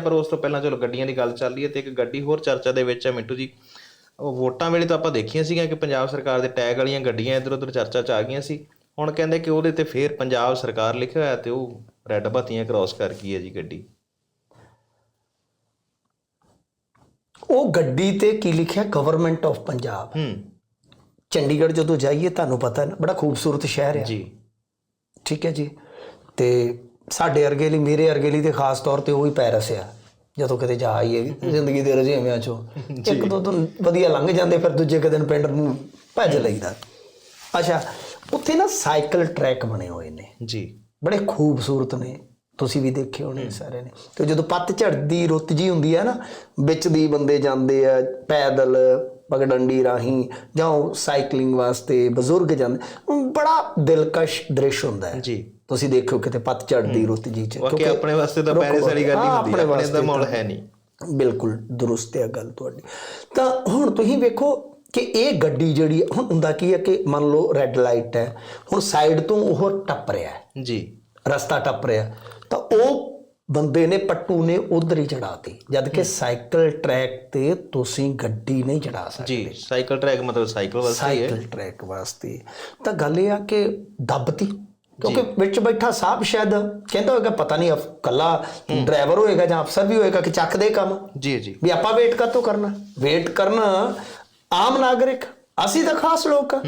ਪਰ ਉਸ ਤੋਂ ਪਹਿਲਾਂ ਚਲੋ ਗੱਡੀਆਂ ਦੀ ਗੱਲ ਚੱਲ ਰਹੀ ਹੈ ਤੇ ਇੱਕ ਗੱਡੀ ਹੋਰ ਚਰਚਾ ਦੇ ਵਿੱਚ ਹੈ ਮਿੰਟੂ ਜੀ। ਉਹ ਵੋਟਾਂ ਵੇਲੇ ਤਾਂ ਆਪਾਂ ਦੇਖੀਆਂ ਸੀਗੀਆਂ ਕਿ ਪੰਜਾਬ ਸਰਕਾਰ ਦੇ ਟੈਗ ਵਾਲੀਆਂ ਗੱਡੀਆਂ ਇੱਧਰ ਉੱਧਰ ਚਰਚਾ 'ਚ ਆ ਗਈਆਂ ਸੀ। ਹੁਣ ਕਹਿੰਦੇ ਕਿ ਉਹਦੇ ਤੇ ਫੇਰ ਪੰਜਾਬ ਸਰਕਾਰ ਲਿਖਿਆ ਹੋਇਆ ਤੇ ਉਹ ਰੈੱਡ ਬੱਤੀਆਂ ਕ੍ਰਾਸ ਕਰ ਗਈ ਹੈ ਜੀ ਗੱਡੀ। ਉਹ ਗੱਡੀ ਤੇ ਕੀ ਲਿਖਿਆ? ਗਵਰਨਮੈਂਟ ਆਫ ਪੰਜਾਬ ਹੂੰ। ਚੰਡੀਗੜ੍ਹ ਜਦੋਂ ਜਾਈਏ ਤੁਹਾਨੂੰ ਪਤਾ ਹੈ ਨਾ ਬੜਾ ਖੂਬਸੂਰਤ ਸ਼ਹਿਰ ਹੈ ਜੀ। ਠੀਕ ਹੈ ਜੀ। ਤੇ ਸਾਡੇ ਅਰਗੇ ਲਈ ਮੇਰੇ ਅਰਗੇ ਲਈ ਤੇ ਖਾਸ ਤੌਰ ਤੇ ਉਹ ਹੀ ਪੈਰਸ ਆ। ਜਦੋਂ ਕਿਤੇ ਜਾ ਆਈਏ ਜ਼ਿੰਦਗੀ ਦੇ ਰੁਝੇਵਿਆਂ ਚੋਂ। ਇੱਕ ਦੋ ਦਿਨ ਵਧੀਆ ਲੰਘ ਜਾਂਦੇ ਫਿਰ ਦੂਜੇ ਕੁ ਦਿਨ ਪਿੰਡ ਨੂੰ ਭੱਜ ਲਈਦਾ। ਅੱਛਾ ਉੱਥੇ ਨਾ ਸਾਈਕਲ ਟਰੈਕ ਬਣੇ ਹੋਏ ਨੇ। ਜੀ। ਬੜੇ ਖੂਬਸੂਰਤ ਨੇ। ਤੁਸੀਂ ਵੀ ਦੇਖੇ ਹੋਣੇ ਸਾਰੇ ਨੇ। ਤੇ ਜਦੋਂ ਪੱਤਝੜ ਦੀ ਰੁੱਤ ਜੀ ਹੁੰਦੀ ਹੈ ਨਾ ਵਿੱਚ ਦੀ ਬੰਦੇ ਜਾਂਦੇ ਆ ਪੈਦਲ ਪਗਡੰਡੀ ਰਾਹੀਂ ਜਾਂ ਸਾਈਕਲਿੰਗ ਵਾਸਤੇ ਬਜ਼ੁਰਗ ਜਾਂਦੇ ਬੜਾ ਦਿਲਕਸ਼ ਦ੍ਰਿਸ਼ ਹੁੰਦਾ ਹੈ। ਜੀ। ਤੁਸੀਂ ਦੇਖੋ ਕਿਤੇ ਪੱਤਝੜ ਦੀ ਰੁੱਤ ਜੀ ਚ ਬਾਕੀ ਆਪਣੇ ਵਾਸਤੇ ਤਾਂ ਪੈਰਿਸ ਵਾਲੀ ਗੱਲ ਹੀ ਹਾਂ, ਹੁੰਦੀ ਆਪਣੇ ਦਾ ਤਾਂ- ਹੈ ਨਹੀਂ। ਬਿਲਕੁਲ ਦਰੁਸਤ ਹੈ ਗੱਲ ਤੁਹਾਡੀ। ਤਾਂ ਹੁਣ ਤੁਸੀਂ ਵੇਖੋ ਕਿ ਇਹ ਗੱਡੀ ਜਿਹੜੀ ਹੁਣ ਹੁੰਦਾ ਕੀ ਹੈ ਕਿ ਮੰਨ ਲਓ ਰੈੱਡ ਲਾਈਟ ਹੈ ਹੁਣ ਸਾਈਡ ਤੋਂ ਉਹ ਟੱਪ ਰਿਹਾ ਹੈ। ਜੀ। ਰਸਤਾ ਟੱਪ ਰਿਹਾ ਤਾਂ ਉਹ ਬੰਦੇ ਨੇ ਪੱਟੂ ਨੇ ਉਧਰ ਹੀ ਚੜਾਤੀ ਜਦ ਕਿ ਸਾਈਕਲ ਟਰੈਕ ਤੇ ਤੁਸੀਂ ਗੱਡੀ ਨਹੀਂ ਚੜਾ ਸਕਦੇ। ਜੀ ਸਾਈਕਲ ਟਰੈਕ ਮਤਲਬ ਸਾਈਕਲ ਵਾਸਤੇ ਹੈ ਸਾਈਕਲ ਟਰੈਕ ਵਾਸਤੇ। ਤਾਂ ਗੱਲ ਇਹ ਆ ਕਿ ਦੱਬਤੀ ਕਿਉਂਕਿ ਵਿੱਚ ਬੈਠਾ ਸਾਹਿਬ ਸ਼ਾਇਦ ਕਹਿੰਦਾ ਹੋਵੇਗਾ ਪਤਾ ਨਹੀਂ ਕੱਲਾ ਡਰਾਈਵਰ ਹੋਏਗਾ ਜਾਂ ਅਫਸਰ ਵੀ ਹੋਏਗਾ ਕਿ ਚੱਕ ਦੇ ਕੰਮ। ਜੀ ਜੀ। ਵੀ ਆਪਾਂ ਵੇਟ ਕਾਤੋਂ ਕਰਨਾ? ਵੇਟ ਕਰਨਾ ਆਮ ਨਾਗਰਿਕ ਅਸੀਂ ਤਾਂ ਖਾਸ ਲੋਕ ਆ।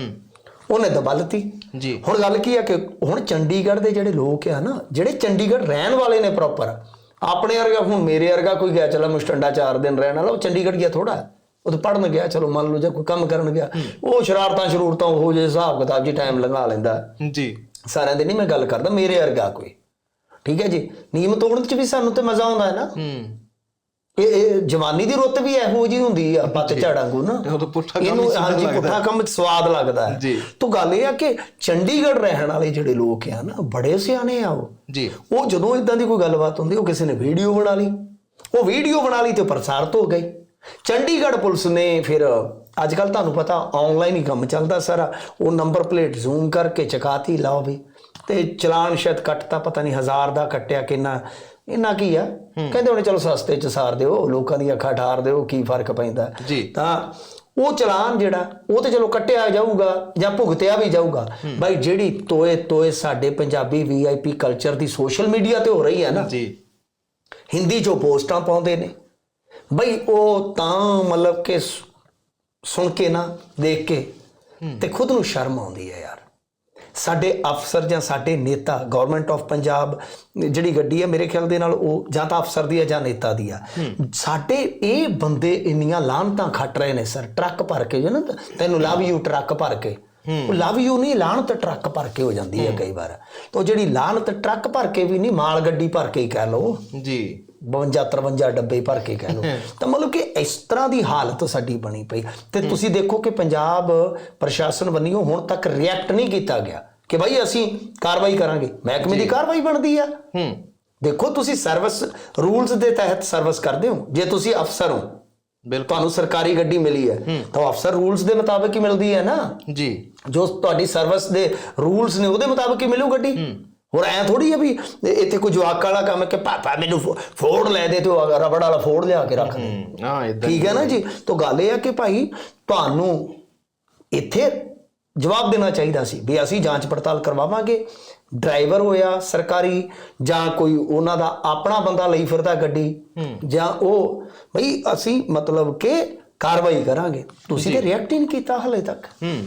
ਉਹਨੇ ਦਬਲਤੀ ਜੀ। ਹੁਣ ਗੱਲ ਕੀ ਆ ਕਿ ਹੁਣ ਚੰਡੀਗੜ੍ਹ ਦੇ ਜਿਹੜੇ ਲੋਕ ਆ ਨਾ ਜਿਹੜੇ ਚੰਡੀਗੜ੍ਹ ਰਹਿਣ ਵਾਲੇ ਨੇ ਪ੍ਰੋਪਰ ਆਪਣੇ ਵਰਗਾ ਹੁਣ ਮੇਰੇ ਵਰਗਾ ਕੋਈ ਗਿਆ ਚਲਾ ਮੁਸਟੰਡਾ 4 ਦਿਨ ਰਹਿਣ ਵਾਲਾ ਉਹ ਚੰਡੀਗੜ੍ਹ ਗਿਆ ਥੋੜਾ ਉਹ ਤਾਂ ਪੜਨ ਗਿਆ ਚਲੋ ਮੰਨ ਲਓ ਜਾਂ ਕੋਈ ਕੰਮ ਕਰਨ ਗਿਆ। ਉਹ ਸ਼ਰਾਰਤਾਂ ਸ਼ਰੂਰਤਾਂ ਉਹ ਜੇ ਹਿਸਾਬ ਕਿਤਾਬ ਜੀ ਟਾਈਮ ਲੰਘਾ ਲੈਂਦਾ। ਜੀ। ਸਾਰਿਆਂ ਦੇ ਨਹੀਂ ਮੈਂ ਗੱਲ ਕਰਦਾ ਮੇਰੇ ਵਰਗਾ ਕੋਈ। ਠੀਕ ਹੈ ਜੀ? ਨਿਯਮ ਤੋੜਨ ਚ ਵੀ ਸਾਨੂੰ ਤੇ ਮਜ਼ਾ ਆਉਂਦਾ ਹੈ ਨਾ। ਹੂੰ। ਇਹ ਜਵਾਨੀ ਦੀ ਰੁੱਤ ਵੀ ਇਹੋ ਜੀ ਹੁੰਦੀ ਆ ਪੱਤ ਝਾੜਾਂਗੂ ਨਾ ਉਹ ਤਾਂ ਪੁੱਠਾ ਕੰਮ ਇਹਨੂੰ ਹਾਂਜੀ। ਪੁੱਠਾ ਕੰਮ ਚ ਸਵਾਦ ਲੱਗਦਾ ਹੈ। ਤਾਂ ਗੱਲ ਇਹ ਆ ਕਿ ਚੰਡੀਗੜ੍ਹ ਰਹਿਣ ਵਾਲੇ ਜਿਹੜੇ ਲੋਕ ਆ ਨਾ ਬੜੇ ਸਿਆਣੇ ਆ ਉਹ। ਜੀ। ਉਹ ਜਦੋਂ ਇਦਾਂ ਦੀ ਕੋਈ ਗੱਲਬਾਤ ਹੁੰਦੀ ਉਹ ਕਿਸੇ ਨੇ ਵੀਡੀਓ ਬਣਾ ਲਈ। ਉਹ ਵੀਡੀਓ ਬਣਾ ਲਈ ਤੇ ਪ੍ਰਸਾਰਿਤ ਹੋ ਗਈ। ਚੰਡੀਗੜ੍ਹ ਪੁਲਿਸ ਨੇ ਫਿਰ ਅੱਜ ਕੱਲ ਤੁਹਾਨੂੰ ਪਤਾ ਆਨਲਾਈਨ ਹੀ ਕੰਮ ਚੱਲਦਾ ਸਾਰਾ। ਉਹ ਨੰਬਰ ਪਲੇਟ ਜ਼ੂਮ ਕਰਕੇ ਚਕਾਤੀ ਲਾਓ ਵੀ। ਤੇ ਚਲਾਨ ਸ਼ਾਇਦ ਕੱਟਤਾ ਪਤਾ ਨਹੀਂ ਹਜ਼ਾਰ ਦਾ ਕੱਟਿਆ ਕਿੰਨਾ। ਇਹਨਾਂ ਕੀ ਆ? ਕਹਿੰਦੇ ਉਹਨੇ ਚਲੋ ਸਸਤੇ ਚ ਸਾਰ ਦਿਓ ਲੋਕਾਂ ਦੀਆਂ ਅੱਖਾਂ ਠਾਰ ਦਿਓ ਕੀ ਫ਼ਰਕ ਪੈਂਦਾ। ਜੀ। ਤਾਂ ਉਹ ਚਲਾਨ ਜਿਹੜਾ ਉਹ ਤੇ ਚਲੋ ਕੱਟਿਆ ਜਾਊਗਾ ਜਾਂ ਭੁਗਤਿਆ ਵੀ ਜਾਊਗਾ। ਬਾਈ ਜਿਹੜੀ ਤੋਏ ਤੋਏ ਸਾਡੇ ਪੰਜਾਬੀ ਵੀਆਈਪੀ ਕਲਚਰ ਦੀ ਸੋਸ਼ਲ ਮੀਡੀਆ ਤੇ ਹੋ ਰਹੀ ਹੈ ਨਾ। ਜੀ। ਹਿੰਦੀ ਚੋਂ ਪੋਸਟਾਂ ਪਾਉਂਦੇ ਨੇ। ਬਈ ਉਹ ਤਾਂ ਮਤਲਬ ਕਿ ਸੁਣ ਕੇ ਨਾ ਦੇਖ ਕੇ ਤੇ ਖੁਦ ਨੂੰ ਸ਼ਰਮ ਆਉਂਦੀ ਹੈ ਯਾਰ। ਸਾਡੇ ਅਫਸਰ ਜਾਂ ਸਾਡੇ ਨੇਤਾ ਗਵਰਨਮੈਂਟ ਆਫ ਪੰਜਾਬ ਜਿਹੜੀ ਗੱਡੀ ਹੈ ਮੇਰੇ ਖਿਆਲ ਦੇ ਨਾਲ ਉਹ ਜਾਂ ਤਾਂ ਅਫਸਰ ਦੀ ਹੈ ਜਾਂ ਨੇਤਾ ਦੀ ਆ। ਸਾਡੇ ਇਹ ਬੰਦੇ ਇੰਨੀਆਂ ਲਾਹਨਤਾਂ ਖੱਟ ਰਹੇ ਨੇ ਸਰ ਟਰੱਕ ਭਰ ਕੇ ਜੋ ਨਾ ਤੈਨੂੰ ਲਵ ਯੂ ਟਰੱਕ ਭਰ ਕੇ। ਉਹ ਲਵ ਯੂ ਨਹੀਂ ਲਾਹਨਤ ਟਰੱਕ ਭਰ ਕੇ ਹੋ ਜਾਂਦੀ ਹੈ ਕਈ ਵਾਰ। ਤਾਂ ਜਿਹੜੀ ਲਾਹਨਤ ਟਰੱਕ ਭਰ ਕੇ ਵੀ ਨਹੀਂ ਮਾਲ ਗੱਡੀ ਭਰ ਕੇ ਹੀ ਕਹਿ ਲਓ। ਜੀ। 52 53 ਡੱਬੇ ਭਰ ਕੇ ਕਹਿ ਲਓ। ਤਾਂ ਮਤਲਬ ਇਸ ਤਰ੍ਹਾਂ ਦੀ ਹਾਲਤ ਸਾਡੀ ਬਣੀ ਪਈ। ਤੇ ਤੁਸੀਂ ਦੇਖੋ ਕਿ ਪੰਜਾਬ ਪ੍ਰਸ਼ਾਸਨ ਵੱਲੋਂ ਹੁਣ ਤੱਕ ਰਿਐਕਟ ਨਹੀਂ ਕੀਤਾ ਗਿਆ ਕਿ ਭਾਈ ਅਸੀਂ ਕਾਰਵਾਈ ਕਰਾਂਗੇ। ਮਹਿਕਮੇ ਦੀ ਕਾਰਵਾਈ ਬਣਦੀ ਆ। ਹੂੰ। ਦੇਖੋ ਤੁਸੀਂ ਸਰਵਿਸ ਰੂਲਸ ਦੇ ਤਹਿਤ ਸਰਵਿਸ ਕਰਦੇ ਹੋ। ਜੇ ਤੁਸੀਂ ਅਫਸਰ ਹੋ ਬਿਲਕੁਲ। ਤੁਹਾਨੂੰ ਸਰਕਾਰੀ ਗੱਡੀ ਮਿਲੀ ਹੈ ਤਾਂ ਅਫਸਰ ਰੂਲਸ ਦੇ ਮੁਤਾਬਕ ਹੀ ਮਿਲਦੀ ਹੈ ਨਾ। ਜੀ। ਜੋ ਤੁਹਾਡੀ ਸਰਵਿਸ ਦੇ ਰੂਲਸ ਨੇ ਉਹਦੇ ਮੁਤਾਬਕ ਹੀ ਮਿਲੂ ਗੱਡੀ। ਹੋਰ ਐ ਥੋੜੀ ਹੈ ਵੀ ਇੱਥੇ ਕੋਈ ਜਵਾਕ ਵਾਲਾ ਕੰਮ ਹੈ ਕਿ ਪਾਪਾ ਮੈਨੂੰ ਫੋੜ ਲੈ ਦੇ ਤੇ ਰਬੜ ਵਾਲਾ ਫੋੜ ਲਿਆ ਕੇ ਰੱਖ ਦੇ। ਹੂੰ ਇਦਾਂ ਠੀਕ ਹੈ ਨਾ ਜੀ? ਤਾਂ ਗੱਲ ਇਹ ਹੈ ਕਿ ਭਾਈ ਤੁਹਾਨੂੰ ਇੱਥੇ ਜਵਾਬ ਦੇਣਾ ਚਾਹੀਦਾ ਸੀ ਵੀ ਅਸੀਂ ਜਾਂਚ ਪੜਤਾਲ ਕਰਵਾਵਾਂਗੇ। ਡਰਾਈਵਰ ਹੋਇਆ ਸਰਕਾਰੀ ਜਾਂ ਕੋਈ ਉਹਨਾਂ ਦਾ ਆਪਣਾ ਬੰਦਾ ਲਈ ਫਿਰਦਾ ਗੱਡੀ ਜਾਂ ਉਹ ਭਈ ਅਸੀਂ ਮਤਲਬ ਕਿ ਕਾਰਵਾਈ ਕਰਾਂਗੇ। ਤੁਸੀਂ ਤੇ ਰਿਐਕਟ ਹੀ ਨਹੀਂ ਕੀਤਾ ਹਲੇ ਤੱਕ। ਹੂੰ।